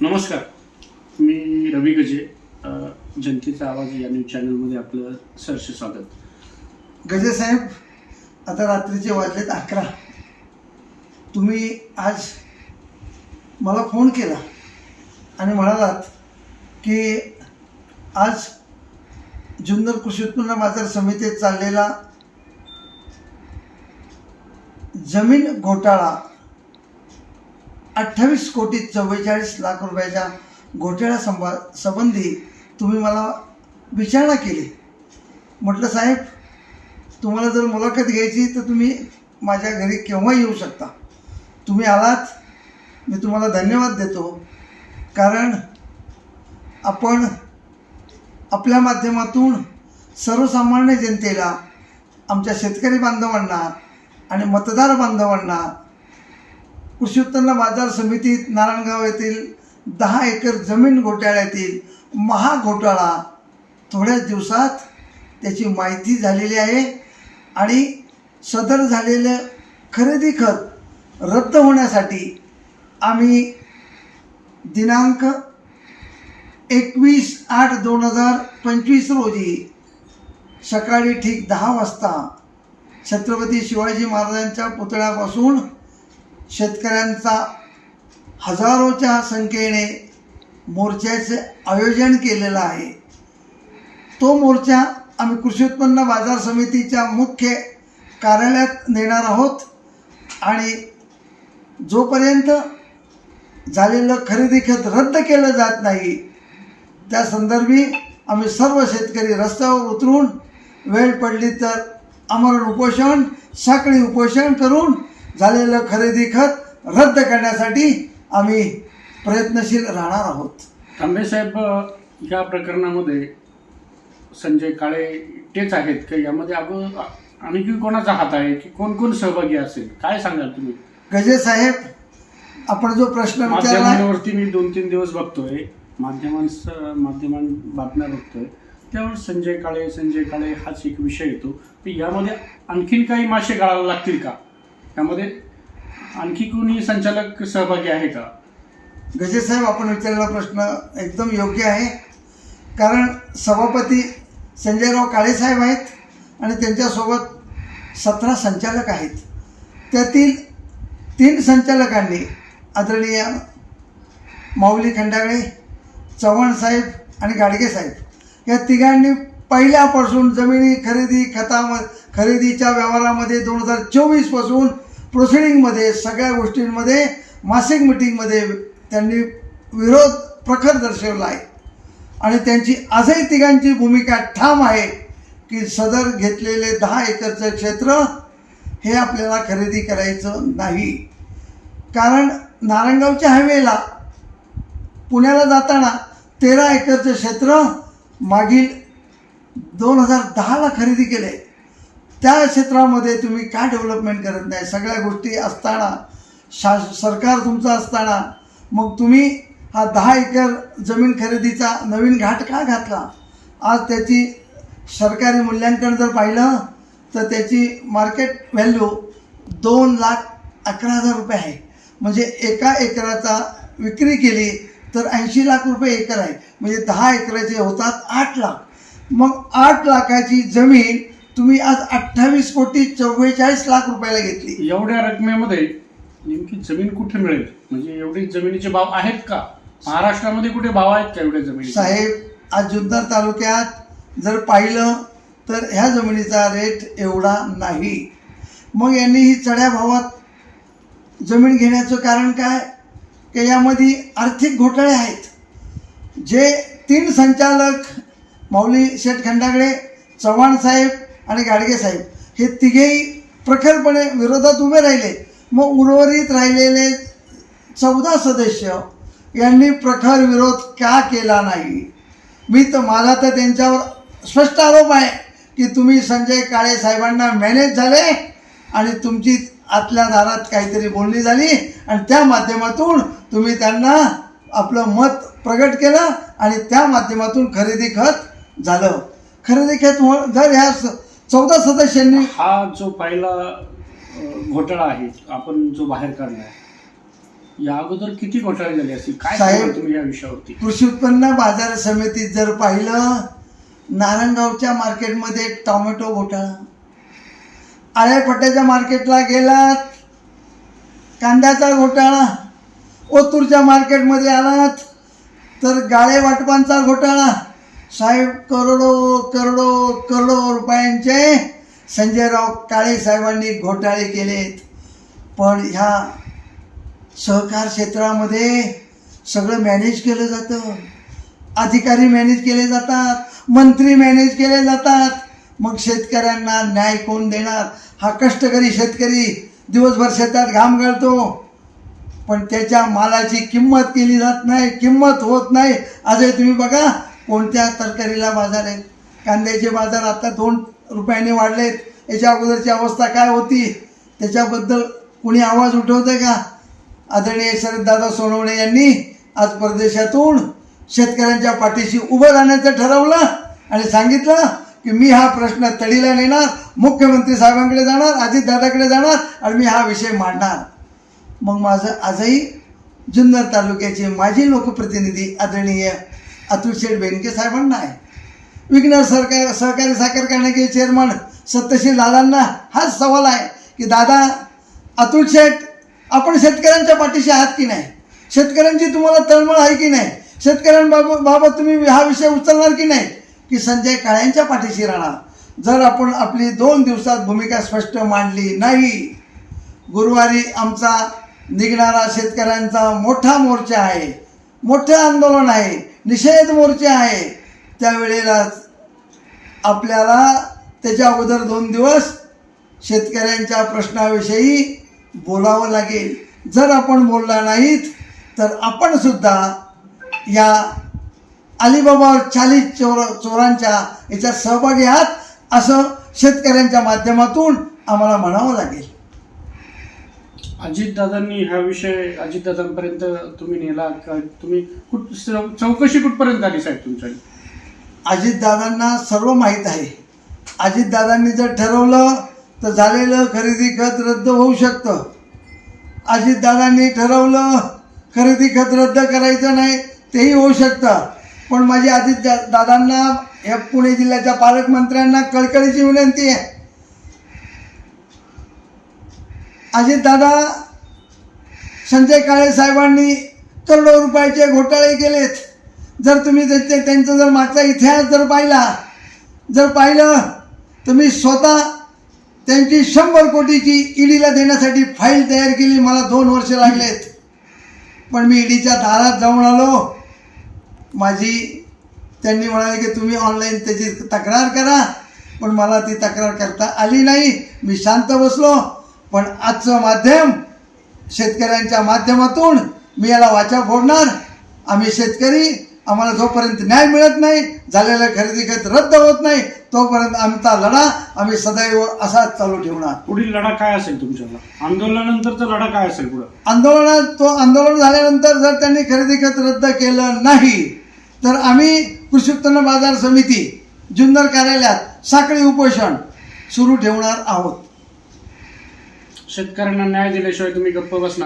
नमस्कार. मी रवी गजे जनतेचा आवाज या न्यूज चॅनलमध्ये आपलं सरसे स्वागत. गजे साहेब आता रात्रीचे वाजलेत अकरा. तुम्ही आज मला फोन केला आणि म्हणालात की आज जुन्नर कृषी उत्पन्न बाजार समितीत चाललेला जमीन घोटाळा अठ्ठावीस कोटी चव्वेचाळीस लाख रुपयाच्या घोटाळ्या संबा संबंधी तुम्ही मला विचारणा केली. म्हटलं साहेब तुम्हाला जर मुलाखत घ्यायची तर तुम्ही माझ्या घरी केव्हा येऊ शकता? तुम्ही आलात मी तुम्हाला धन्यवाद देतो. कारण आपण आपल्या माध्यमातून सर्वसामान्य जनतेला आमच्या शेतकरी बांधवांना आणि मतदार बांधवांना कृषी उत्पन्न बाजार समितीत नारायणगाव येथील दहा एकर जमीन घोटाळ्यातील महाघोटाळा थोड्याच दिवसात त्याची माहिती झालेली आहे आणि सदर झालेलं खरेदी खत रद्द होण्यासाठी आम्ही दिनांक एकवीस आठ दोन हजार पंचवीस रोजी सकाळी ठीक दहा वाजता छत्रपती शिवाजी महाराजांच्या पुतळ्यापासून शेतकऱ्यांचा हजारोच्या संख्येने मोर्चाचे आयोजन केलेलं आहे. तो मोर्चा आम्ही कृषी उत्पन्न बाजार समितीच्या मुख्य कार्यालयात नेणार आहोत आणि जोपर्यंत झालेलं खरेदी खत रद्द केलं जात नाही त्या संदर्भी आम्ही सर्व शेतकरी रस्त्यावर उतरून वेळ पडली तर आम्हाला उपोषण साखळी उपोषण करून झालेलं खरेदी खत रद्द करण्यासाठी आम्ही प्रयत्नशील राहणार आहोत. साहेब या प्रकरणामध्ये संजय काळे तेच आहेत का? यामध्ये अगं आणखी कोणाचा हात आहे? की कोण कोण सहभागी असेल? काय सांगाल तुम्ही? गजे साहेब आपण जो प्रश्न माध्यमांवरती मी दोन तीन दिवस बघतोय. माध्यमांस माध्यमां बातम्या बघतोय. त्यावर संजय काळे संजय काळे हाच एक विषय येतो. यामध्ये आणखीन काही मासे गाळायला लागतील का? त्यामध्ये आणखी कोणी संचालक सहभागी आहे का? गजे साहेब आपण विचारलेला प्रश्न एकदम योग्य आहे. कारण सभापती संजयराव काळेसाहेब आहेत आणि त्यांच्यासोबत सतरा संचालक आहेत. त्यातील तीन संचालकांनी आदरणीय माऊली खंडागळे चव्हाण साहेब आणि गाडगे साहेब या तिघांनी पहिल्यापासून जमिनी खरेदी खतामध्ये खरेदीच्या व्यवहारामध्ये दोन हजार चोवीसपासून प्रोसिडिंगमध्ये सगळ्या गोष्टींमध्ये मासिक मिटिंगमध्ये त्यांनी विरोध प्रखर दर्शवला आहे. आणि त्यांची आजही तिघांची भूमिका ठाम आहे की सदर घेतलेले दहा एकरचं क्षेत्र हे आपल्याला खरेदी करायचं नाही. कारण नारायणगावच्या हायवेला पुण्याला जाताना तेरा एकरचं क्षेत्र मागील दोन हजार दहाला खरेदी केले त्या क्षेत्रामध्ये तुम्ही का डेव्हलपमेंट करत नाही? सगळ्या गोष्टी असताना शा सरकार तुमचं असताना मग तुम्ही हा दहा एकर जमीन खरेदीचा नवीन घाट का घातला? आज त्याची सरकारी मूल्यांकन जर पाहिलं तर त्याची मार्केट व्हॅल्यू दोन लाख अकरा हजार रुपये आहे. म्हणजे एका एकराचा विक्री केली तर ऐंशी लाख रुपये एकर आहे. म्हणजे दहा एकराचे होतात आठ लाख. मग आठ लाखाची जमीन तुम्ही आज अठ्ठावीस कोटी चव्वेचाळीस लाख रुपयाला घेतली. एवढ्या रकमेमध्ये नेमकी जमीन कुठे मिळेल? म्हणजे एवढी जमिनीचे भाव आहेत का? महाराष्ट्रामध्ये कुठे भाव आहेत का एवढ्या जमिनी साहेब आज जुन्नर तालुक्यात जर पाहिलं तर ह्या जमिनीचा रेट एवढा नाही. मग यांनी ही चढ्या भावात जमीन घेण्याचं कारण काय? की यामध्ये आर्थिक घोटाळे आहेत. जे तीन संचालक माऊली शेठ खंडागळे चव्हाण साहेब आणि गाडगे साहेब हे तिघेही प्रखरपणे विरोधात उभे राहिले. मग उर्वरित राहिलेले चौदा सदस्य यांनी प्रखर विरोध का केला नाही? मी तर माझा तर त्यांच्यावर स्पष्ट आरोप आहे की तुम्ही संजय काळे साहेबांना मॅनेज झाले आणि तुमची आतल्या दारात काहीतरी बोलणी झाली आणि त्या माध्यमातून तुम्ही त्यांना आपलं मत प्रगट केलं आणि त्या माध्यमातून खरेदी खत झालं. खरेदी खत जर ह्या स- चौदा सदस्यांनी हा जो पहिला घोटाळा आहे आपण जो बाहेर काढलाय या अगोदर किती घोटाळे झाले असतील काय साहेब- तुम्ही या विषयावरती? कृषी उत्पन्न बाजार समितीत जर पाहिलं नारायणगावच्या मार्केटमध्ये एक टोमॅटो घोटाळा. आळ्यापट्ट्याच्या मार्केटला गेलात कांद्याचा घोटाळा. ओतूरच्या मार्केटमध्ये आलात तर गाळे वाटपांचा घोटाळा. साहेब करोडो करोडो करोडो रुपयांचे संजयराव काळे साहेबांनी घोटाळे केलेत. पण ह्या सहकार क्षेत्रामध्ये सगळं मॅनेज केलं जातं. अधिकारी मॅनेज केले जातात मंत्री मॅनेज केले जातात. मग शेतकऱ्यांना न्याय कोण देणार? हा कष्टकरी शेतकरी दिवसभर शेतात घाम गळतो पण त्याच्या मालाची किंमत केली जात नाही किंमत होत नाही. आजही तुम्ही बघा. कोणत्या तरकारीला बाजार आहे कांद्याचे बाजार आता दोन रुपयाने वाढलेत. याच्या अगोदरची अवस्था काय होती? त्याच्याबद्दल कुणी आवाज उठवतंय का? आदरणीय शरददादा सोनवणे यांनी आज परदेशातून शेतकऱ्यांच्या पाठीशी उभं राहण्याचं ठरवलं आणि सांगितलं की मी हा प्रश्न तडीला नेणार मुख्यमंत्री साहेबांकडे जाणार अजितदादाकडे जाणार आणि मी हा विषय मांडणार. मग माझं आजही जुन्नर तालुक्याचे माजी लोकप्रतिनिधी आदरणीय अतुल शेठ बेनके साहेबांना आहे. विघ्नर सरकार सहकारी साखर कारखान्याचे चेअरमन सत्यशील दादांना हाच सवाल आहे की दादा अतुल शेठ आपण शेतकऱ्यांच्या पाठीशी आहात की नाही? शेतकऱ्यांची तुम्हाला तळमळ आहे की नाही? शेतकऱ्यांबाबत बाबत तुम्ही हा विषय उचलणार की नाही? की संजय काळ्यांच्या पाठीशी राहणार. जर आपण आपली दोन दिवसात भूमिका स्पष्ट मांडली नाही गुरुवारी आमचा निघणारा शेतकऱ्यांचा मोठा मोर्चा आहे मोठं आंदोलन आहे निषेध मोर्चे आहे. त्यावेळेलाच आपल्याला त्याच्या अगोदर दोन दिवस शेतकऱ्यांच्या प्रश्नाविषयी बोलावं लागेल. जर आपण बोलला नाहीत तर आपण सुद्धा या अलिबाबावर चालीस चोर चोरांच्या याच्यात सहभागी आहात असं शेतकऱ्यांच्या माध्यमातून आम्हाला म्हणावं लागेल. अजितदादांनी हा विषय अजितदादांपर्यंत तुम्ही नेला का तुम्ही कुठ चौकशी कुठपर्यंत आली साहेब तुमच्या अजितदादांना सर्व माहीत आहे. अजितदादांनी जर ठरवलं तर झालेलं खरेदी खत रद्द होऊ शकतं. अजितदादांनी ठरवलं खरेदी खत रद्द करायचं नाही तेही होऊ शकतं. पण माझी अजित दादांना या पुणे जिल्ह्याच्या पालकमंत्र्यांना कळकळीची विनंती आहे. अजितदादा संजय काळे साहेबांनी करोडो रुपयाचे घोटाळे केलेत. जर तुम्ही त्यांचे त्यांचा जर मागचा इतिहास जर पाहिला जर पाहिलं तर मी स्वतः त्यांची शंभर कोटीची ईडीला देण्यासाठी फाईल तयार केली मला दोन वर्ष लागलेत. पण मी ईडीच्या दारात जाऊन आलो. माझी त्यांनी म्हणाले की तुम्ही ऑनलाईन त्याची तक्रार करा पण मला ती तक्रार करता आली नाही. मी शांत बसलो. पण आजचं माध्यम शेतकऱ्यांच्या माध्यमातून मी याला वाचा फोडणार. आम्ही शेतकरी आम्हाला जोपर्यंत न्याय मिळत नाही झालेलं खरेदी खत रद्द होत नाही तोपर्यंत आमचा लढा आम्ही सदैव असाच चालू ठेवणार. पुढील लढा काय असेल तुमच्याला आंदोलनानंतरचा लढा काय असेल पुढं? आंदोलनात तो आंदोलन झाल्यानंतर जर त्यांनी खरेदी खत रद्द केलं नाही तर आम्ही कृषी उत्पन्न बाजार समिती जुन्नर कार्यालयात साखळी उपोषण सुरू ठेवणार आहोत. शेतकऱ्यांना न्याय दिल्याशिवाय तुम्ही गप्प बसणार.